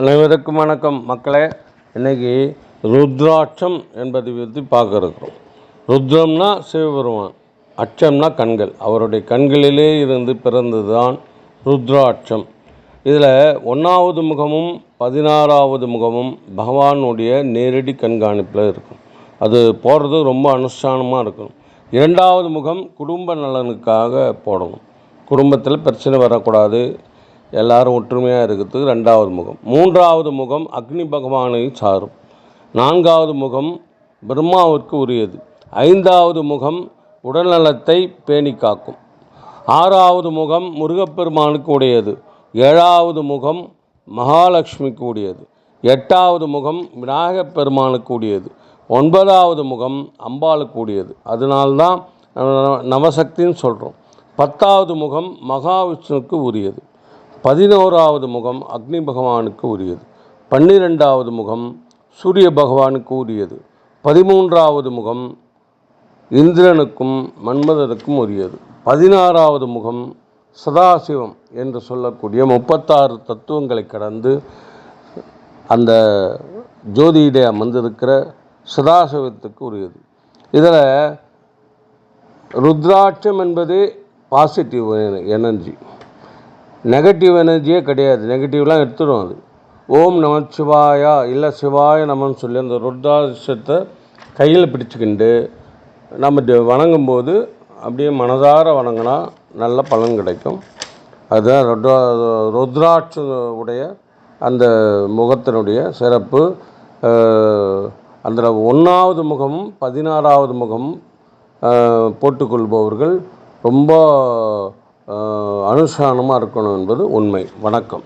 அனைவருக்கும் வணக்கம். மக்களே இன்னைக்கு ருத்ராட்சம் என்பதை பற்றி பார்க்குறோம். ருத்ரம்னா சிவபெருமான் அச்சம்னா கண்கள். அவருடைய கண்களிலே இருந்து பிறந்தது தான் ருத்ராட்சம். இதில் ஒன்றாவது முகமும் பதினாறாவது முகமும் பகவானுடைய நேரடி கண்காணிப்பில் இருக்கும். அது போடுறது ரொம்ப அனுஷ்டானமாக இருக்கணும். இரண்டாவது முகம் குடும்ப நலனுக்காக போடணும். குடும்பத்தில் பிரச்சனை வரக்கூடாது. எல்லாரும் ஒற்றுமையாக இருக்கிறதுக்கு ரெண்டாவது முகம். மூன்றாவது முகம் அக்னி பகவானை சாரும். நான்காவது முகம் பிரம்மாவிற்கு உரியது. ஐந்தாவது முகம் உடல்நலத்தை பேணி காக்கும். ஆறாவது முகம் முருகப்பெருமானுக்கு உடையது. ஏழாவது முகம் மகாலட்சுமிக்கு உடையது. எட்டாவது முகம் விநாயகப் பெருமானுக்கு உடையது. ஒன்பதாவது முகம் அம்பாளுக்கு உடையது. அதனால்தான் நவசக்தின்னு சொல்கிறோம் பத்தாவது முகம் மகாவிஷ்ணுவுக்கு உரியது. பதினோராவது முகம் அக்னி பகவானுக்கு உரியது. பன்னிரெண்டாவது முகம் சூரிய பகவானுக்கு உரியது. பதிமூன்றாவது முகம் இந்திரனுக்கும் மன்மதனுக்கும் உரியது. பதினாறாவது முகம் சதாசிவம் என்று சொல்லக்கூடிய முப்பத்தாறு தத்துவங்களை கடந்து அந்த ஜோதியிடே அமர்ந்திருக்கிற சதாசிவத்துக்கு உரியது. இதில் ருத்ராட்சம் என்பது பாசிட்டிவ் எனர்ஜி. நெகட்டிவ் எனர்ஜியே கிடையாது. நெகட்டிவ்லாம் எடுத்துடும் அது. ஓம் நம சிவாயா இல்லை சிவாய நமன்னு சொல்லி அந்த ருத்ராட்சத்தை கையில் பிடிச்சிக்கிண்டு நம்ம வணங்கும் வணங்கும்போது அப்படியே மனதார வணங்கினா நல்ல பலன் கிடைக்கும். அதுதான் ருத்ரா ருத்ராட்ச உடைய அந்த முகத்தினுடைய சிறப்பு. அந்த ஒன்றாவது முகமும் பதினாறாவது முகமும் போட்டுக்கொள்பவர்கள் ரொம்ப அனுசரணமாக இருக்கணும் என்பது உண்மை. வணக்கம்.